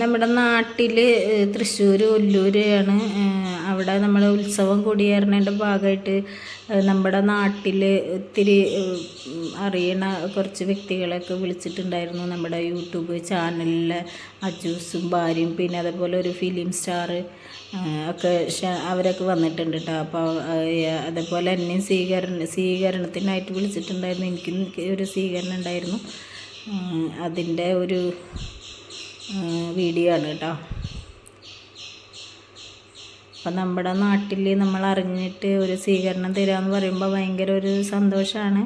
നമ്മുടെ നാട്ടിൽ തൃശ്ശൂർ ഒല്ലൂരാണ്. അവിടെ നമ്മൾ ഉത്സവം കൂടിയേറണേന്റെ ഭാഗമായിട്ട് നമ്മുടെ നാട്ടിൽ ഒത്തിരി അറിയണ കുറച്ച് വ്യക്തികളെയൊക്കെ വിളിച്ചിട്ടുണ്ടായിരുന്നു നമ്മുടെ യൂട്യൂബ് ചാനലിലെ അജൂസും ഭാര്യയും പിന്നെ അതേപോലെ ഒരു ഫിലിം സ്റ്റാർ ഒക്കെ അവരൊക്കെ വന്നിട്ടുണ്ട് കേട്ടോ അപ്പോൾ അതേപോലെ എന്നെയും സ്വീകരണ സ്വീകരണത്തിനായിട്ട് വിളിച്ചിട്ടുണ്ടായിരുന്നു. എനിക്കും ഒരു സ്വീകരണം ഉണ്ടായിരുന്നു. അതിന്റെ ഒരു വീഡിയോ ആണ് കേട്ടോ. അപ്പം നമ്മുടെ നാട്ടിൽ നമ്മൾ അറിഞ്ഞിട്ട് ഒരു സ്വീകരണം തരാമെന്ന് പറയുമ്പോൾ ഭയങ്കര ഒരു സന്തോഷമാണ്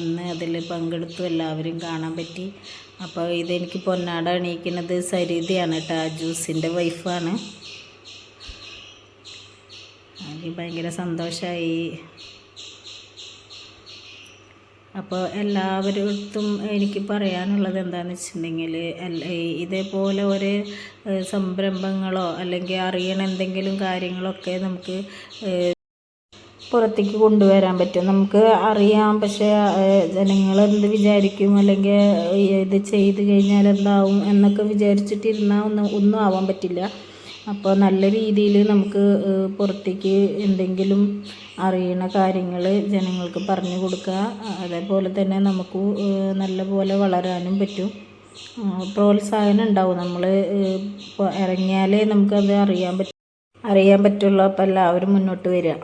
അന്ന് അതിൽ പങ്കെടുത്തു എല്ലാവരും കാണാൻ പറ്റി. അപ്പോൾ ഇതെനിക്ക് പൊന്നാട അണിയിക്കുന്നത് സരിതയാണ് കേട്ടോ ജ്യൂസിന്റെ വൈഫാണ് എനിക്ക് ഭയങ്കര സന്തോഷമായി അപ്പോൾ എല്ലാവരടുത്തും എനിക്ക് പറയാനുള്ളത് എന്താണെന്ന് വെച്ചിട്ടുണ്ടെങ്കിൽ ഇതേപോലെ ഒരു സംരംഭങ്ങളോ അല്ലെങ്കിൽ അറിയണ എന്തെങ്കിലും കാര്യങ്ങളൊക്കെ നമുക്ക് പുറത്തേക്ക് കൊണ്ടുവരാൻ പറ്റും. നമുക്ക് അറിയാം പക്ഷേ ജനങ്ങൾ എന്ത് വിചാരിക്കും? അല്ലെങ്കിൽ ഇത് ചെയ്ത് കഴിഞ്ഞാൽ എന്താവും എന്നൊക്കെ വിചാരിച്ചിട്ടിരുന്നാൽ ഒന്നും ഒന്നും ആവാൻ പറ്റില്ല. അപ്പോൾ നല്ല രീതിയിൽ നമുക്ക് പുറത്തേക്ക് എന്തെങ്കിലും അറിയണ കാര്യങ്ങൾ ജനങ്ങൾക്ക് പറഞ്ഞു കൊടുക്കുക. അതേപോലെ തന്നെ നമുക്ക് നല്ലപോലെ നല്ല പോലെ വളരാനും പറ്റും. പ്രോത്സാഹനം ഉണ്ടാവും. നമ്മൾ ഇറങ്ങിയാലേ നമുക്കത് അറിയാൻ പറ്റും അറിയാൻ പറ്റുള്ളൂ. അപ്പോൾ എല്ലാവരും മുന്നോട്ട് വരിക.